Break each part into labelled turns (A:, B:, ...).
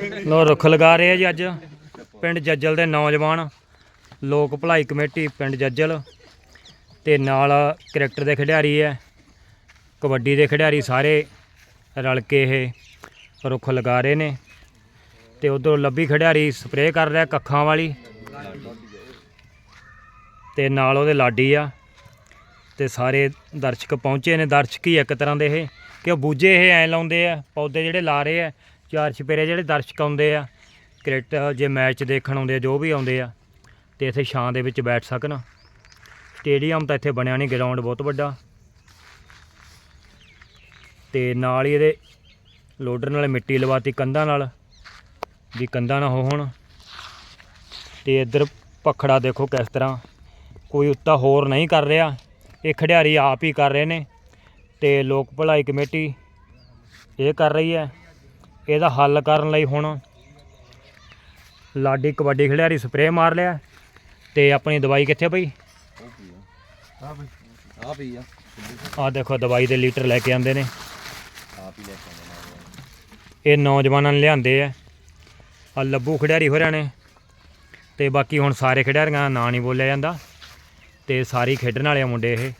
A: ਲੋ, ਰੁੱਖ ਲਗਾ ਰਹੇ ਆ ਜੀ ਅੱਜ। ਪਿੰਡ ਜੱਜਲ ਦੇ ਨੌਜਵਾਨ, ਲੋਕ ਭਲਾਈ ਕਮੇਟੀ, ਪਿੰਡ ਜੱਜਲ। ਤੇ ਨਾਲ ਕ੍ਰਿਕਟ ਦੇ ਖਿਡਾਰੀ ਹੈ, ਕਬੱਡੀ ਦੇ ਖਿਡਾਰੀ ਸਾਰੇ ਰਲ ਕੇ ਇਹ ਰੁੱਖ ਲਗਾ ਰਹੇ ਨੇ। ਤੇ ਉਧਰੋਂ ਲੱਭੀ ਖਿਡਾਰੀ ਸਪਰੇਅ ਕਰ ਰਿਹਾ ਕੱਖਾਂ ਵਾਲੀ। ਤੇ ਨਾਲ ਉਹਦੇ ਲਾਡੀ ਆ। ਤੇ ਸਾਰੇ ਦਰਸ਼ਕ ਪਹੁੰਚੇ ਨੇ। ਦਰਸ਼ਕ ਹੀ ਇੱਕ ਤਰ੍ਹਾਂ ਦੇ ਇਹ, ਕਿ ਉਹ ਬੂਝੇ ਇਹ ਐ ਲਾਉਂਦੇ ਆ, ਪੌਦੇ ਜਿਹੜੇ ਲਾ ਰਹੇ ਆ ਚਾਰ ਛਪੇਰੇ ਜਿਹੜੇ ਦਰਸ਼ਕ ਆਉਂਦੇ ਆ, ਕ੍ਰਿਕਟ ਜੇ ਮੈਚ ਦੇਖਣ ਆਉਂਦੇ ਆ, ਜੋ ਵੀ ਆਉਂਦੇ ਆ, ਤੇ ਇੱਥੇ ਛਾਂ ਦੇ ਵਿੱਚ ਬੈਠ ਸਕਣ। ਸਟੇਡੀਅਮ ਤਾਂ ਇੱਥੇ ਬਣਿਆ ਨਹੀਂ ਗਰਾਊਂਡ ਬਹੁਤ ਵੱਡਾ। ਤੇ ਨਾਲ ਹੀ ਇਹਦੇ ਲੋਡਰ ਨਾਲ ਮਿੱਟੀ ਲਵਾਤੀ ਕੰਧਾਂ ਨਾਲ, ਵੀ ਕੰਧਾਂ ਨਾ ਹੋਣ। ਤੇ ਇੱਧਰ ਪਖੜਾ ਦੇਖੋ ਕਿਸ ਤਰ੍ਹਾਂ, ਕੋਈ ਉੱਤਾ ਹੋਰ ਨਹੀਂ ਕਰ ਰਿਹਾ। ਇਹ ਖਿਡਾਰੀ ਆਪ ਹੀ ਕਰ ਰਹੇ ਨੇ, ਤੇ ਲੋਕ ਭਲਾਈ ਕਮੇਟੀ ਇਹ ਕਰ ਰਹੀ ਹੈ। ਇਹਦਾ ਹੱਲ ਕਰਨ ਲਈ ਹੁਣ ਲਾਡੀ ਕਬੱਡੀ ਖਿਡਾਰੀ ਸਪਰੇਅ ਮਾਰ ਲਿਆ ਤੇ ਆਪਣੀ ਦਵਾਈ ਕਿੱਥੇ ਪਈ?
B: ਆ ਪਈ ਆ
A: ਆਹ ਦੇਖੋ, ਦਵਾਈ ਦੇ ਲੀਟਰ ਲੈ ਕੇ ਆਉਂਦੇ ਨੇ।
B: ਆਪ ਹੀ ਲੈ ਕੇ ਆਉਂਦੇ
A: ਇਹ ਨੌਜਵਾਨਾਂ ਨੇ ਲਿਆਂਦੇ ਆ। ਆ ਲੱਭੂ ਖਿਡਾਰੀ ਹੋਰਿਆਂ ਨੇ ਤੇ ਬਾਕੀ ਹੁਣ ਸਾਰੇ ਖਿਡਾਰੀਆਂ ਦਾ ਨਾਂ ਨਹੀਂ ਬੋਲਿਆ ਜਾਂਦਾ ਤੇ ਸਾਰੀ ਖੇਡਣ ਵਾਲੇ ਮੁੰਡੇ ਇਹ।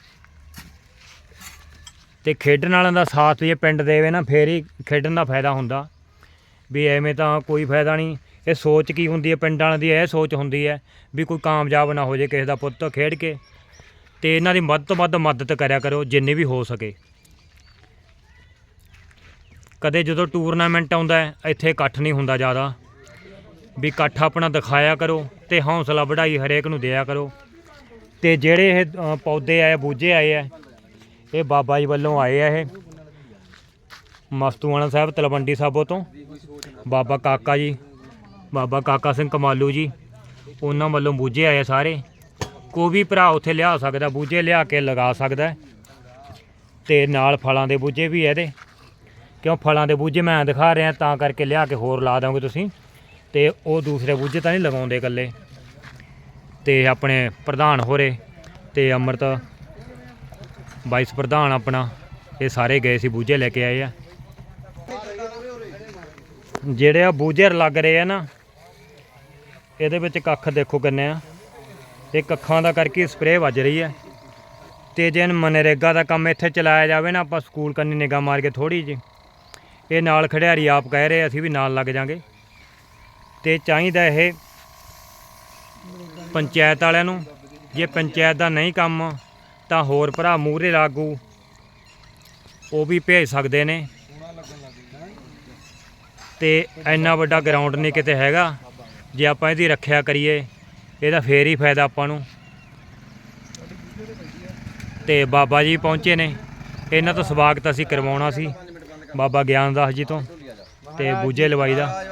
A: ਤੇ ਖੇਡਣ ਵਾਲਿਆਂ ਦਾ ਸਾਥ ਜੇ ਪਿੰਡ ਦੇਵੇ ਨਾ, ਫੇਰ ਹੀ ਖੇਡਣ ਦਾ ਫਾਇਦਾ ਹੁੰਦਾ। ਵੀ ਐਵੇਂ ਤਾਂ ਕੋਈ ਫਾਇਦਾ ਨਹੀਂ। ਇਹ ਸੋਚ ਕੀ ਹੁੰਦੀ ਹੈ ਪਿੰਡ ਵਾਲਿਆਂ ਦੀ? ਇਹ ਸੋਚ ਹੁੰਦੀ ਹੈ ਵੀ ਕੋਈ ਕਾਮਯਾਬ ਨਾ ਹੋ ਜੇ ਕਿਸੇ ਦਾ ਪੁੱਤ ਖੇਡ ਕੇ। ਤੇ ਇਹਨਾਂ ਦੀ ਵੱਧ ਤੋਂ ਵੱਧ ਮਦਦ ਕਰਿਆ ਕਰੋ, ਜਿੰਨੀ ਵੀ ਹੋ ਸਕੇ। ਕਦੇ ਜਦੋਂ ਟੂਰਨਾਮੈਂਟ ਆਉਂਦਾ ਇੱਥੇ ਇਕੱਠ ਨਹੀਂ ਹੁੰਦਾ ਜ਼ਿਆਦਾ। ਵੀ ਇਕੱਠ ਆਪਣਾ ਦਿਖਾਇਆ ਕਰੋ ਤੇ ਹੌਸਲਾ ਵਧਾਈ ਹਰੇਕ ਨੂੰ ਦਿਆ ਕਰੋ। ਤੇ ਜਿਹੜੇ ਇਹ ਪੌਦੇ ਆਏ, ਬੂਝੇ ਆਏ ਆ ਇਹ ਬਾਬਾ ਜੀ ਵੱਲੋਂ ਆਏ ਆ ਇਹ। ਮਸਤੂਆਣਾ ਸਾਹਿਬ, ਤਲਵੰਡੀ ਸਾਬੋ ਤੋਂ। ਬਾਬਾ ਕਾਕਾ ਜੀ, ਬਾਬਾ ਕਾਕਾ ਸਿੰਘ ਕਮਾਲੂ ਜੀ, ਉਹਨਾਂ ਵੱਲੋਂ ਬੂਝੇ ਆਏ ਸਾਰੇ। ਕੋਈ ਵੀ ਭਰਾ ਉੱਥੇ ਲਿਆ ਸਕਦਾ, ਬੂਝੇ ਲਿਆ ਕੇ ਲਗਾ ਸਕਦਾ ਹੈ। ਤੇ ਨਾਲ ਫਲਾਂ ਦੇ ਬੂਝੇ ਵੀ ਇਹਦੇ। ਕਿਉਂ ਫਲਾਂ ਦੇ ਬੂਝੇ ਮੈਂ ਦਿਖਾ ਰਿਹਾ, ਤਾਂ ਕਰਕੇ ਲਿਆ ਕੇ ਹੋਰ ਲਾ ਦੋਗੇ ਤੁਸੀਂ। ਤੇ ਉਹ ਦੂਸਰੇ ਬੂਝੇ ਤਾਂ ਨਹੀਂ ਲਗਾਉਂਦੇ ਇਕੱਲੇ। ਤੇ ਆਪਣੇ ਪ੍ਰਧਾਨ ਹੋਰੇ ਤੇ ਅੰਮ੍ਰਿਤ ਵਾਈਸ ਪ੍ਰਧਾਨ ਆਪਣਾ, ਇਹ ਸਾਰੇ ਗਏ ਸੀ ਬੂਝੇ ਲੈ ਕੇ ਆਏ ਆ। ਜਿਹੜੇ ਆ ਬੂਝੇ ਲੱਗ ਰਹੇ ਆ ਨਾ, ਇਹਦੇ ਵਿੱਚ ਕੱਖ ਦੇਖੋ ਕਿੰਨੇ ਆ। ਇਹ ਕੱਖਾਂ ਦਾ ਕਰਕੇ ਸਪਰੇਅ ਵੱਜ ਰਹੀ ਹੈ ਤੇ ਜੇ ਮਨਰੇਗਾ ਦਾ ਕੰਮ ਇੱਥੇ ਚਲਾਇਆ ਜਾਵੇ ਨਾ, ਆਪਾਂ ਸਕੂਲ ਕੰਨੀ ਨਿਗਾਹ ਮਾਰ ਕੇ ਥੋੜੀ ਜੀ ਇਹ ਨਾਲ ਖਿਡਾਰੀ ਆਪ ਕਹਿ ਰਹੇ ਅਸੀਂ ਵੀ ਨਾਲ ਲੱਗ ਜਾਾਂਗੇ। ਤੇ ਚਾਹੀਦਾ ਇਹ ਪੰਚਾਇਤ ਵਾਲਿਆਂ ਨੂੰ, ਜੇ ਪੰਚਾਇਤ ਦਾ ਨਹੀਂ ਕੰਮ ਤਾਂ ਹੋਰ ਭਰਾ ਮੂਹਰੇ ਲਾਗੂ। ਉਹ ਵੀ ਭੇਜ ਸਕਦੇ ਨੇ। ਤੇ ਇੰਨਾ ਵੱਡਾ ਗਰਾਊਂਡ ਨਹੀਂ ਕਿਤੇ ਹੈਗਾ। ਜੇ ਆਪਾਂ ਇਹਦੀ ਰੱਖਿਆ ਕਰੀਏ, ਇਹਦਾ ਫੇਰ ਹੀ ਫਾਇਦਾ ਆਪਾਂ ਨੂੰ। ਤੇ ਬਾਬਾ ਜੀ ਪਹੁੰਚੇ ਨੇ। ਇਹਨਾਂ ਤੋਂ ਸਵਾਗਤ ਅਸੀਂ ਕਰਵਾਉਣਾ ਸੀ। ਬਾਬਾ ਗਿਆਨ ਦਾਸ ਜੀ ਤੋਂ। ਤੇ ਬੂਝੇ ਲਵਾਈ ਦਾ।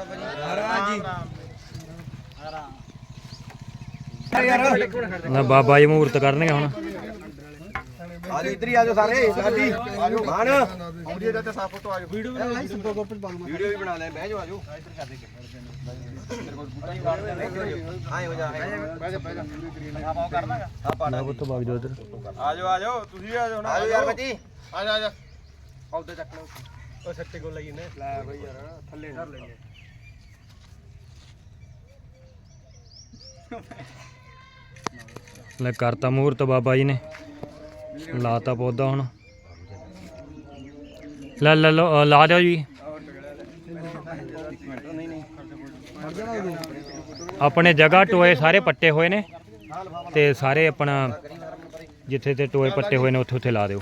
A: ਨਾ ਬਾਬਾ ਜੀ ਮਹੂਰਤ ਕਰਨਗੇ ਹੁਣ।
B: ਆ ਜਾ ਇੱਧਰ ਹੀ ਆ ਜਾਓ ਸਾਰੇ ਸਾਡੀ ਮਾਨ ਆਉਂਦੀ ਤੇ ਸਾਫ਼ ਫੋਟੋ ਆ ਜਾਓ ਵੀਡੀਓ ਵੀ ਵੀਡੀਓ ਵੀ ਬਣਾ ਲੈ ਬਹਿ ਜਾਓ ਆ ਜਾਓ ਇੱਧਰ ਕਰ ਦੇ ਆਏ ਹੋ ਜਾ ਬਹਿ ਜਾ ਬਹਿ ਜਾ ਆ ਪਾਓ ਆ
A: ਬਾਗ ਜੋ ਉਧਰ
C: ਆ ਜਾਓ ਆ ਜਾਓ ਤੁਸੀਂ ਆ ਜਾਓ ਨਾ
B: ਆ ਜਾਓ ਯਾਰ ਬੱਚੀ
C: ਆ ਜਾ ਆ ਜਾ
B: ਆਉਦੇ ਚੱਕ ਲਓ
C: ਉਹ ਸੱਟੇ ਕੋਲ ਲਈ ਨੇ
B: ਲੈ ਬਈ ਯਾਰ ਥੱਲੇ ਧਰ ਲਈਏ
A: ਲੈ ਕਰਤਾ ਮਹੂਰਤ ਬਾਬਾ ਜੀ ਨੇ ਲਾਤਾ ਪੌਦਾ ਹੁਣ। ਲੈ ਲੈ ਲਓ, ਲਾ ਦਿਓ ਜੀ। ਆਪਣੇ ਜਗ੍ਹਾ ਟੋਏ ਸਾਰੇ ਪੱਟੇ ਹੋਏ ਨੇ ਤੇ ਸਾਰੇ ਆਪਣਾ ਜਿੱਥੇ ਤੇ ਟੋਏ ਪੱਟੇ ਹੋਏ ਨੇ ਉੱਥੇ ਉੱਥੇ ਲਾ ਦਿਓ।